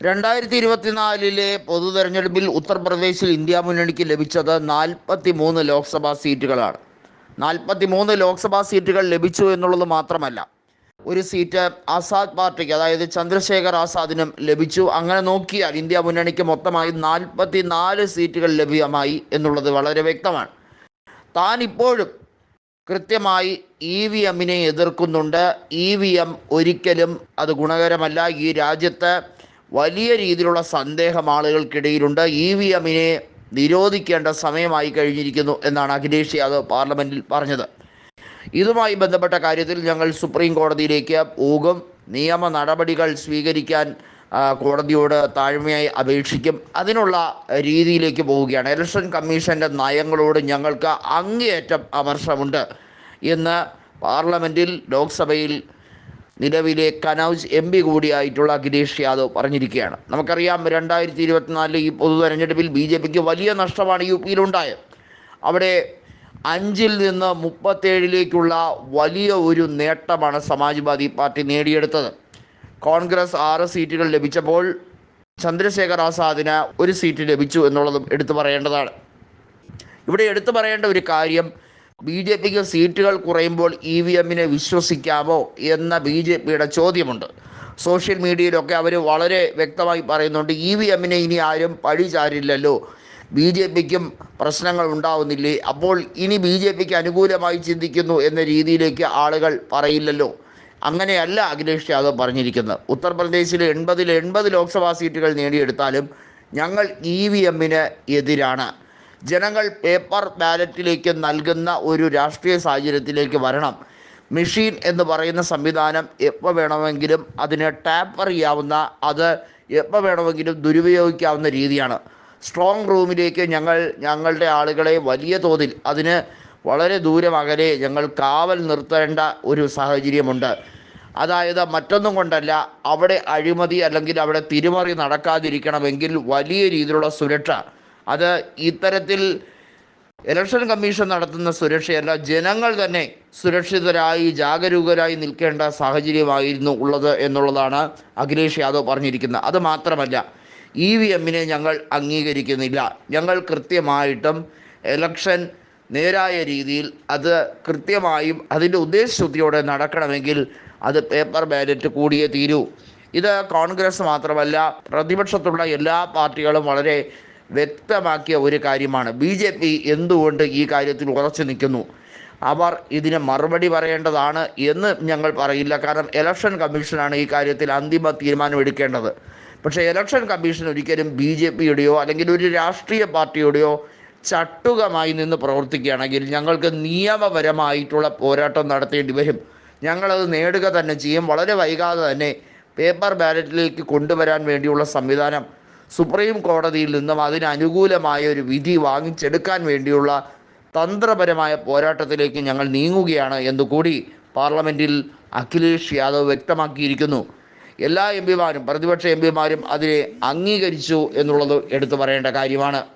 രണ്ടായിരത്തി ഇരുപത്തിനാലിലെ പൊതു തെരഞ്ഞെടുപ്പിൽ ഉത്തർപ്രദേശിൽ ഇന്ത്യ മുന്നണിക്ക് ലഭിച്ചത് നാൽപ്പത്തി മൂന്ന് ലോക്സഭാ സീറ്റുകളാണ്. നാൽപ്പത്തി മൂന്ന് ലോക്സഭാ സീറ്റുകൾ ലഭിച്ചു എന്നുള്ളത് മാത്രമല്ല ഒരു സീറ്റ് ആസാദ് പാർട്ടിക്ക് അതായത് ചന്ദ്രശേഖർ ആസാദിനും ലഭിച്ചു. അങ്ങനെ നോക്കിയാൽ ഇന്ത്യ മുന്നണിക്ക് മൊത്തമായി നാൽപ്പത്തി നാല് സീറ്റുകൾ ലഭ്യമായി എന്നുള്ളത് വളരെ വ്യക്തമാണ്. താൻ ഇപ്പോഴും കൃത്യമായി ഇ വി എമ്മിനെ എതിർക്കുന്നുണ്ട്. ഇ വി എം ഒരിക്കലും അത് ഗുണകരമല്ല. ഈ രാജ്യത്ത് വലിയ രീതിയിലുള്ള സന്ദേഹം ആളുകൾക്കിടയിലുണ്ട്. ഇ വി എമ്മിനെ നിരോധിക്കേണ്ട സമയമായി കഴിഞ്ഞിരിക്കുന്നു എന്നാണ് അഖിലേഷ് യാദവ് പാർലമെന്റിൽ പറഞ്ഞത്. ഇതുമായി ബന്ധപ്പെട്ട കാര്യത്തിൽ ഞങ്ങൾ സുപ്രീം കോടതിയിലേക്ക് പോകും. നിയമ നടപടികൾ സ്വീകരിക്കാൻ കോടതിയോട് താഴ്മയായി അപേക്ഷിക്കും. അതിനുള്ള രീതിയിലേക്ക് പോവുകയാണ്. ഇലക്ഷൻ കമ്മീഷന്റെ നയങ്ങളോട് ഞങ്ങൾക്ക് അങ്ങേയറ്റം അമർഷമുണ്ട് എന്ന് പാർലമെന്റിൽ ലോക്സഭയിൽ നിലവിലെ കനൗജ് എം പി കൂടിയായിട്ടുള്ള അഖിലേഷ് യാദവ് പറഞ്ഞിരിക്കുകയാണ്. നമുക്കറിയാം രണ്ടായിരത്തി ഇരുപത്തിനാലിലെ ഈ പൊതു തെരഞ്ഞെടുപ്പിൽ ബി ജെ പിക്ക് വലിയ നഷ്ടമാണ് യു പിയിലുണ്ടായത്. അവിടെ അഞ്ചിൽ നിന്ന് മുപ്പത്തേഴിലേക്കുള്ള വലിയ ഒരു നേട്ടമാണ് സമാജ്വാദി പാർട്ടി നേടിയെടുത്തത്. കോൺഗ്രസ് ആറ് സീറ്റുകൾ ലഭിച്ചപ്പോൾ ചന്ദ്രശേഖർ ആസാദിന് ഒരു സീറ്റ് ലഭിച്ചു എന്നുള്ളതും എടുത്തു പറയേണ്ടതാണ്. ഇവിടെ എടുത്തു പറയേണ്ട ഒരു കാര്യം ബി ജെ പിക്ക് സീറ്റുകൾ കുറയുമ്പോൾ ഇ വി എമ്മിനെ വിശ്വസിക്കാമോ എന്ന ബി ജെ പിയുടെ ചോദ്യമുണ്ട്. സോഷ്യൽ മീഡിയയിലൊക്കെ അവർ വളരെ വ്യക്തമായി പറയുന്നുണ്ട് ഇ വി എമ്മിനെ ഇനി ആരും പഴി ചാരില്ലല്ലോ ബി ജെ പിക്കും പ്രശ്നങ്ങൾ ഉണ്ടാവുന്നില്ലേ? അപ്പോൾ ഇനി ബി ജെ പിക്ക് അനുകൂലമായി ചിന്തിക്കുന്നു എന്ന രീതിയിലേക്ക് ആളുകൾ പറയില്ലല്ലോ. അങ്ങനെയല്ല അഖിലേഷ് യാദവ് പറഞ്ഞിരിക്കുന്നത്. ഉത്തർപ്രദേശിൽ എൺപതിൽ എൺപത് ലോക്സഭാ സീറ്റുകൾ നേടിയെടുത്താലും ഞങ്ങൾ ഇ വി എമ്മിന് എതിരാണ്. ജനങ്ങൾ പേപ്പർ ബാലറ്റിലേക്ക് നൽകുന്ന ഒരു രാഷ്ട്രീയ സാഹചര്യത്തിലേക്ക് വരണം. മെഷീൻ എന്ന് പറയുന്ന സംവിധാനം എപ്പോൾ വേണമെങ്കിലും അതിനെ ടാപ്പർ ചെയ്യാവുന്ന അത് എപ്പോൾ വേണമെങ്കിലും ദുരുപയോഗിക്കാവുന്ന രീതിയാണ്. സ്ട്രോങ് റൂമിലേക്ക് ഞങ്ങൾ ഞങ്ങളുടെ ആളുകളെ വലിയ തോതിൽ അതിന് വളരെ ദൂരം അകലെ ഞങ്ങൾ കാവൽ നിർത്തേണ്ട ഒരു സാഹചര്യമുണ്ട്. അതായത് മറ്റൊന്നും കൊണ്ടല്ല അവിടെ അഴിമതി അല്ലെങ്കിൽ അവിടെ തിരിമറി നടക്കാതിരിക്കണമെങ്കിൽ വലിയ രീതിയിലുള്ള സുരക്ഷ. അത് ഇത്തരത്തിൽ ഇലക്ഷൻ കമ്മീഷൻ നടത്തുന്ന സുരക്ഷയല്ല. ജനങ്ങൾ തന്നെ സുരക്ഷിതരായി ജാഗരൂകരായി നിൽക്കേണ്ട സാഹചര്യമായിരുന്നു ഉള്ളത് എന്നുള്ളതാണ് അഖിലേഷ് യാദവ് പറഞ്ഞിരിക്കുന്നത്. അത് മാത്രമല്ല ഇ വി എമ്മിനെ ഞങ്ങൾ അംഗീകരിക്കുന്നില്ല. ഞങ്ങൾ കൃത്യമായിട്ടും ഇലക്ഷൻ നേരായ രീതിയിൽ അത് കൃത്യമായും അതിന്റെ ഉദ്ദേശശുദ്ധിയോടെ നടക്കണമെങ്കിൽ അത് പേപ്പർ ബാലറ്റ് കൂടിയേ തീരൂ. ഇത് കോൺഗ്രസ് മാത്രമല്ല പ്രതിപക്ഷത്തുള്ള എല്ലാ പാർട്ടികളും വളരെ വ്യക്തമാക്കിയ ഒരു കാര്യമാണ്. ബി ജെ പി എന്തുകൊണ്ട് ഈ കാര്യത്തിൽ ഉറച്ചു നിൽക്കുന്നു? അവർ ഇതിന് മറുപടി പറയേണ്ടതാണ് എന്ന് ഞങ്ങൾ പറയില്ല. കാരണം ഇലക്ഷൻ കമ്മീഷനാണ് ഈ കാര്യത്തിൽ അന്തിമ തീരുമാനമെടുക്കേണ്ടത്. പക്ഷേ ഇലക്ഷൻ കമ്മീഷൻ ഒരിക്കലും ബി ജെ പിയുടെയോ അല്ലെങ്കിൽ ഒരു രാഷ്ട്രീയ പാർട്ടിയുടെയോ ചട്ടുകമായി നിന്ന് പ്രവർത്തിക്കുകയാണെങ്കിൽ ഞങ്ങൾക്ക് നിയമപരമായിട്ടുള്ള പോരാട്ടം നടത്തേണ്ടി വരും. ഞങ്ങളത് നേടുക തന്നെ ചെയ്യും. വളരെ വൈകാതെ തന്നെ പേപ്പർ ബാലറ്റിലേക്ക് കൊണ്ടുവരാൻ വേണ്ടിയുള്ള സംവിധാനം സുപ്രീം കോടതിയിൽ നിന്നും അതിന് അനുകൂലമായ ഒരു വിധി വാങ്ങിച്ചെടുക്കാൻ വേണ്ടിയുള്ള തന്ത്രപരമായ പോരാട്ടത്തിലേക്ക് ഞങ്ങൾ നീങ്ങുകയാണ് എന്നുകൂടി പാർലമെന്റിൽ അഖിലേഷ് യാദവ് വ്യക്തമാക്കിയിരിക്കുന്നു. എല്ലാ എം പിമാരും പ്രതിപക്ഷ എം പിമാരും അതിനെ അംഗീകരിച്ചു എന്നുള്ളത് എടുത്തു പറയേണ്ട കാര്യമാണ്.